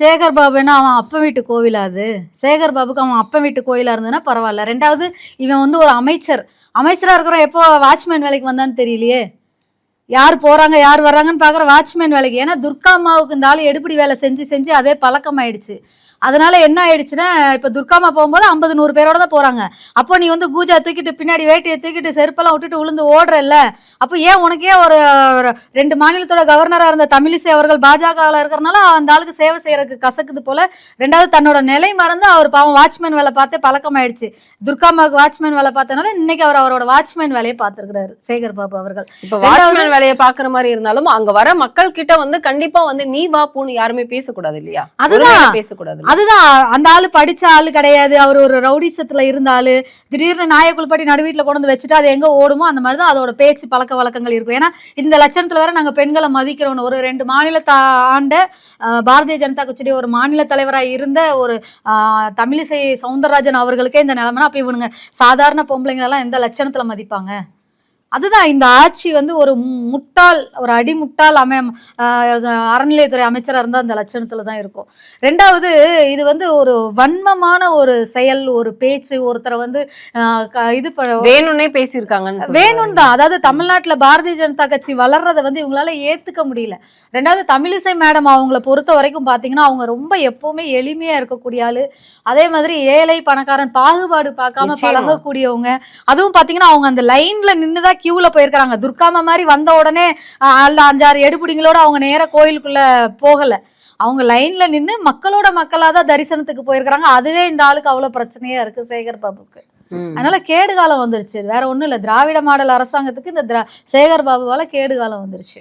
சேகர் பாபுன்னா அவன் அப்ப வீட்டு கோவிலா அது? சேகர் பாபுக்கு அவன் அப்ப வீட்டு கோயிலா இருந்ததுன்னா பரவாயில்ல. ரெண்டாவது இவன் வந்து ஒரு அமைச்சர். அமைச்சரா இருக்கிற எப்போ வாட்ச்மேன் வேலைக்கு வந்தான்னு தெரியலையே. யார் போறாங்க யார் வர்றாங்கன்னு பாக்குற வாட்ச்மேன் வேலைக்கு. ஏன்னா துர்கா அம்மாவுக்கு இந்த ஆள் எடுப்படி வேலை செஞ்சு செஞ்சு அதே பழக்கம் ஆயிடுச்சு அதனால என்ன ஆயிடுச்சுன்னா இப்ப துர்காமா போகும்போது ஐம்பது நூறு பேரோட தான் போறாங்க. அப்போ நீ வந்து கூஜா தூக்கிட்டு பின்னாடி வேட்டியை தூக்கிட்டு செருப்பெல்லாம் விட்டுட்டு விழுந்து ஓடுறல்ல? அப்போ ஏன் உனக்கே ஒரு ரெண்டு மாநிலத்தோட கவர்னரா இருந்த தமிழிசை அவர்கள் பாஜகவில் இருக்கிறனால அந்த ஆளுக்கு சேவை செய்யறதுக்கு கசக்குது போல ரெண்டாவது தன்னோட நிலை மறந்து அவர் பாவம் வாட்ச்மேன் வேலை பார்த்தே பழக்கமாயிடுச்சு. துர்காமாவுக்கு வாட்ச்மேன் வேலை பார்த்தனால இன்னைக்கு அவர் அவரோட வாட்ச்மேன் வேலையை பார்த்திருக்கிறாரு சேகர் பாபு அவர்கள். இப்ப வாட்ச்மேன் வேலையை பாக்குற மாதிரி இருந்தாலும் அங்க வர மக்கள் கிட்ட வந்து கண்டிப்பா வந்து நீ வா பூன்னு யாருமே பேசக்கூடாது இல்லையா? அதுதான். பேசக்கூடாது அதுதான் அந்த ஆள் படித்த ஆள் கிடையாது. அவர் ஒரு ரவுடிசத்தில் இருந்த ஆளு. திடீர்னு நாயக்குள்பட்டி நடுவீட்டுல கொண்டு வந்து வச்சுட்டு அது எங்கே ஓடுமோ அந்த மாதிரி தான் அதோட பேச்சு பழக்க வழக்கங்கள் இருக்கும். ஏன்னா இந்த லட்சணத்தில் வேற நாங்கள் பெண்களை மதிக்கிறோன்னு ஒரு ரெண்டு மாநிலத்தை ஆண்ட பாரதிய ஜனதா கட்சியுடைய ஒரு மாநில தலைவராக இருந்த ஒரு தமிழிசை சவுந்தரராஜன் அவர்களுக்கே இந்த நிலைமைனா அப்போ இவனுங்க சாதாரண பொம்பளைங்களெல்லாம் எந்த லட்சணத்தில் மதிப்பாங்க? அதுதான் இந்த ஆட்சி வந்து ஒரு மு- முட்டாள் ஒரு அடிமுட்டாள் அமை அறநிலையத்துறை அமைச்சராக இருந்தால் அந்த லட்சணத்தில் தான் இருக்கும். ரெண்டாவது இது வந்து ஒரு வன்மமான ஒரு செயல் ஒரு பேச்சு ஒருத்தரை வந்து இது வேணும்னே பேசியிருக்காங்கன்னு சொல்றாரு. வேணும் தான். அதாவது தமிழ்நாட்டுல பாரதிய ஜனதா கட்சி வளர்றதை வந்து இவங்களால ஏத்துக்க முடியல. ரெண்டாவது தமிழிசை மேடம் அவங்கள பொறுத்த வரைக்கும் பாத்தீங்கன்னா அவங்க ரொம்ப எப்பவுமே எளிமையா இருக்கக்கூடிய ஆளு. அதே மாதிரி ஏழை பணக்காரன் பாகுபாடு பார்க்காம. பழகக்கூடியவங்க. அதுவும் பாத்தீங்கன்னா அவங்க அந்த லைன்ல நின்னுதான் கியூல போயிருக்காங்க துர்காமா மாதிரி வந்த உடனே அல்ல அஞ்சாறு எடுபிடிங்களோட அவங்க நேரா கோயிலுக்குள்ள போகல. அவங்க லைன்ல நின்னு மக்களோட மக்களா தான் தரிசனத்துக்கு போயிருக்காங்க அதுவே இந்த ஆளுக்கு அவ்வளவு பிரச்சனையா இருக்கு சேகர் பாபுக்கு. அதனால கேடு காலம் வந்துருச்சு. வேற ஒண்ணும் இல்ல. திராவிட மாடல் அரசாங்கத்துக்கு இந்த திரா சேகர் பாபுவால கேடு காலம் வந்துருச்சு.